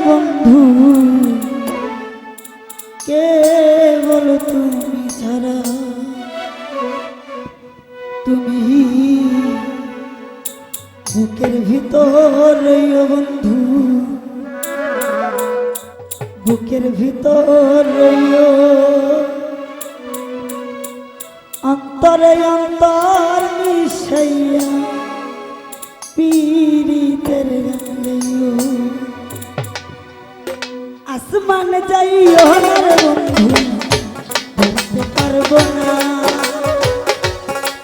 বন্ধু? কে বলো তুমি ছাড়া? তুমি বুকের ভিতর বন্ধু। বুকের ভিতর অন্তরে অন্তর পারব না।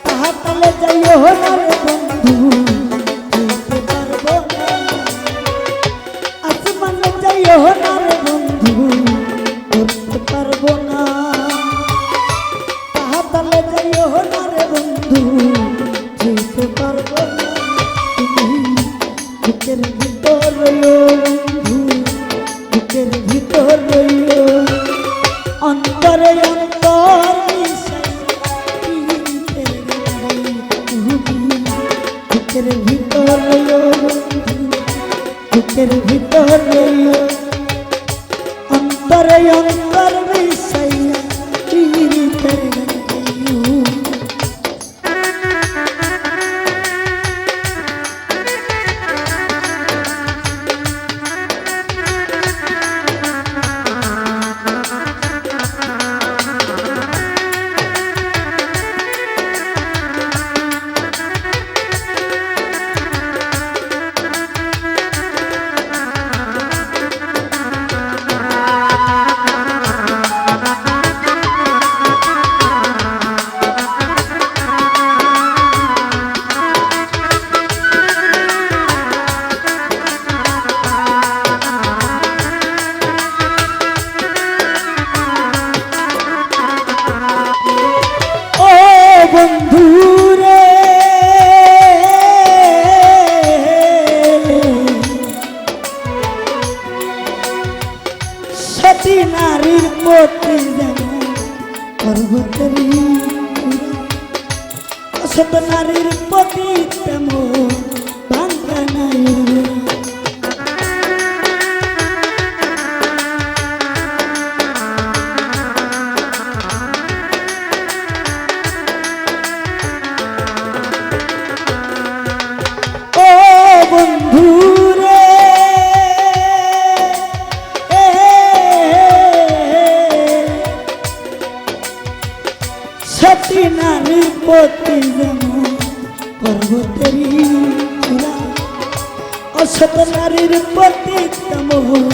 পাহাড়তলে যাইও না রে বন্ধু ধরতে পারব না। আসমান যাইও না রে বন্ধু ধরতে পারব না। পাহাড়তলে যাইও না রে বন্ধু যেতে পারব না। তুমি বুকের ভিতর বন্ধু, বুকের ভিতর রইও। বুকের ভিতর বুকের ভিতর অন্তরে অন্তর মিশাইয়া সতী নারীর প্রতি যেমন পর্বতেরই নারীর প্রতি তেমন সতী প্রতি যেমন পর্বতেরই চূড়া। অসত নারীর প্রতি তেমন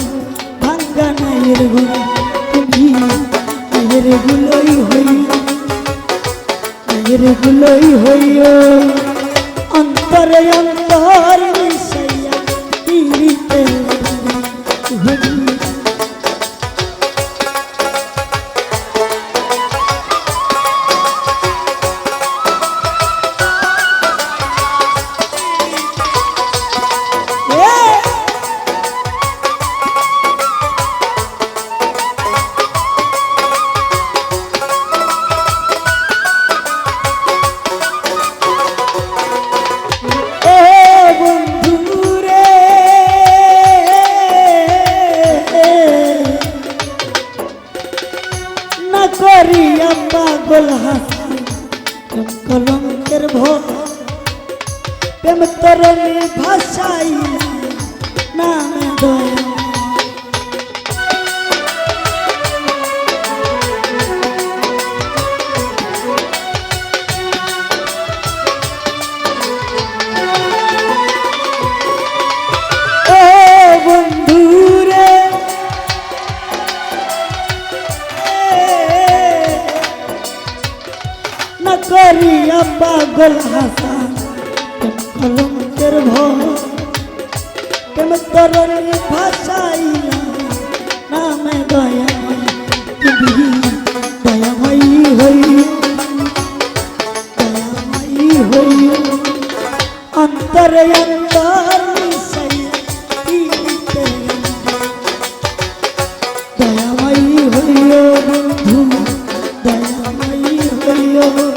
ভাঙ্গা নাইয়ের গোড়া তুমি নাইয়ের গুলোই হইল নাইয়ের গুলোই হইল অন্তরে অন্তর পাগল হাসি কলঙ্কের ভোগ প্রেম তরণী ভাষাই নামে দয়া না করিয়া পাগল হাসা কলঙ্কের ভোগ প্রেম তরণী ভাষাইলা নামে দয়াময় তুমি দয়াময়ী হই দয়াময়ী হই অন্তরে অন্তর মিশাইয়া দিতে দয়াময়ী হইও বন্ধু দয়াময়ী হইও অন্তরে অন্তর মিশাইয়া